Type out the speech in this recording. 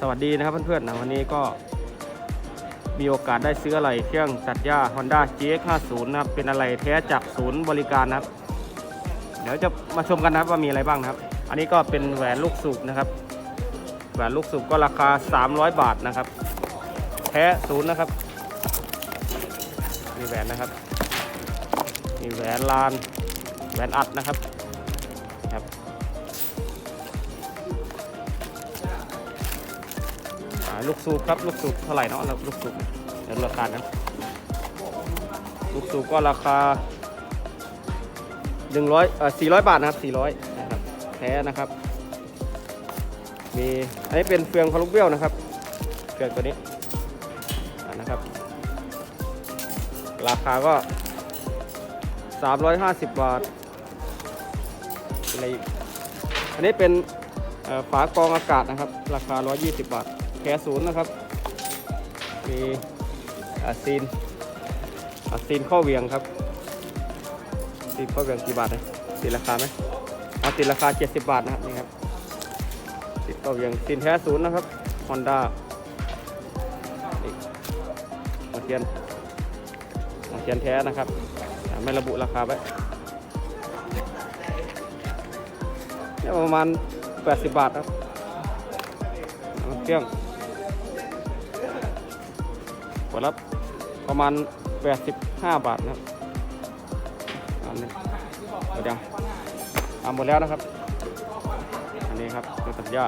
สวัสดีนะครับเพื่อนๆนะวันนี้ก็มีโอกาสได้ซื้ออะไรเครื่องตัดหญ้า Honda GX50 นะครับเป็นอะไรแท้จากศูนย์บริการนะครับ เดี๋ยวจะมาชมกันนะครับว่ามีอะไรบ้างนะครับ อันนี้ก็เป็นแหวนลูกสูบนะครับ แหวนลูกสูบก็ราคา 300 บาทนะครับ แท้ศูนย์นะครับมีแหวนนะครับ มีแหวนลาน แหวนอัดนะครับครับ ลูกสูบครับลูกสูบเท่าไหร่เนาะลูกสูบเดี๋ยวราคานะลูกสูบก็ราคา100เอ่อ400 บาทนะครับ400นะครับแท้นะครับมีอันนี้เป็นเฟืองพารุกเบี้ยวนะครับเฟืองตัวนี้นะครับ ราคาก็ 350 บาทอะไรอีกอันนี้เป็นฝากรองอากาศนะครับ ราคา 120 บาท แคศูนย์นะครับ มีอาซีนอาซีนข้อเวียงครับซีนข้อเวียงกี่บาทเลยติดราคาไหมเอาติดราคา 70 บาทนะครับนี่ครับติดข้อเวียงซีนแท้ศูนย์นะครับฮอนด้านี่หัวเทียนหัวเทียนแท้นะครับไม่ระบุราคาไว้นี่ประมาณ 80 บาทครับเอเครื่อง วดละประมาณ 85 บาทนะครับอันนี้หมดยังอ่าหมดแล้วนะครับ อันนี้ครับเป็นตัดหญ้า